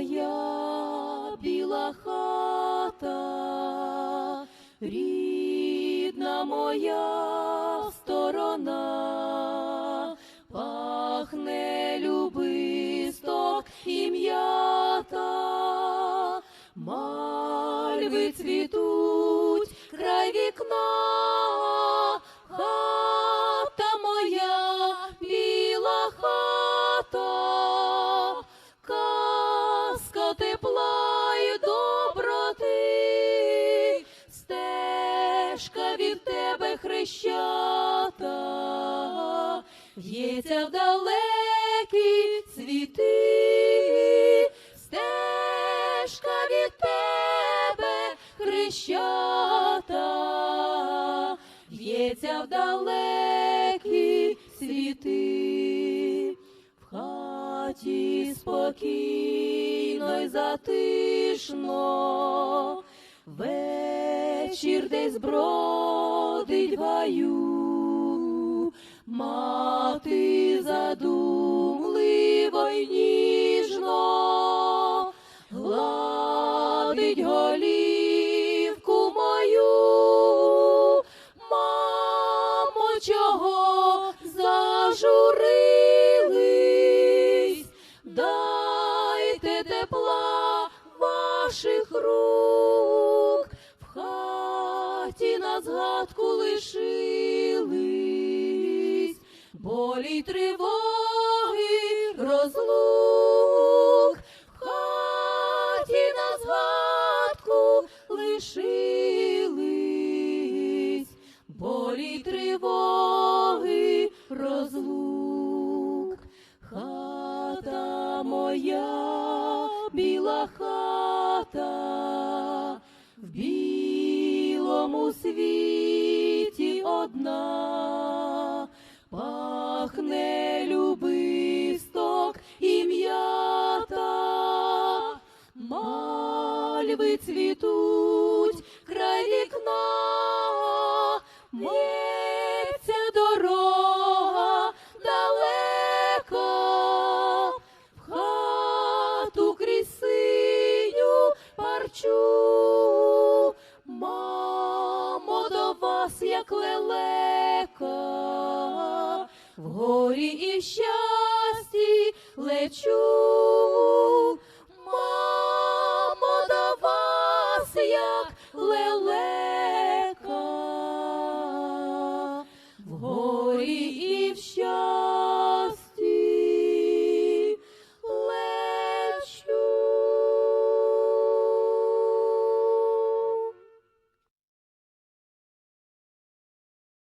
моя біла хата, рідна моя сторона, пахне любисток і м'ята, мальви цвітуть край вікна, тебе хрещата, в'ється в далекі світи, стежка від тебе хрещата, в'ється в далекі світи, в хаті спокійно й затишно, вечір десь бродить в гаю, мати задумливо й ніжно гладить голівку мою, мамо, чого зажурились, дайте тепла ваших рук, хаті на згадку лишились, болі тривоги розлук, в хаті на згадку лишились, болі тривоги розлук, хата моя, біла хата, білому світі одна, пахне любисток і м'ята, мальви цвітуть край вікна, Миться дорога далека, в хату крізь парчу, нас, як лелека, в горі і в щасті лечу, мамо, до вас, як лелека.